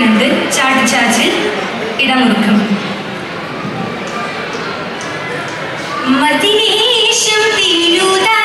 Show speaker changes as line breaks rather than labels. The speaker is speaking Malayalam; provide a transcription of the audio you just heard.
പറഞ്ഞു ഇശൽ ഇടമുറുക്കും. മതിനേശം തീരൂതാ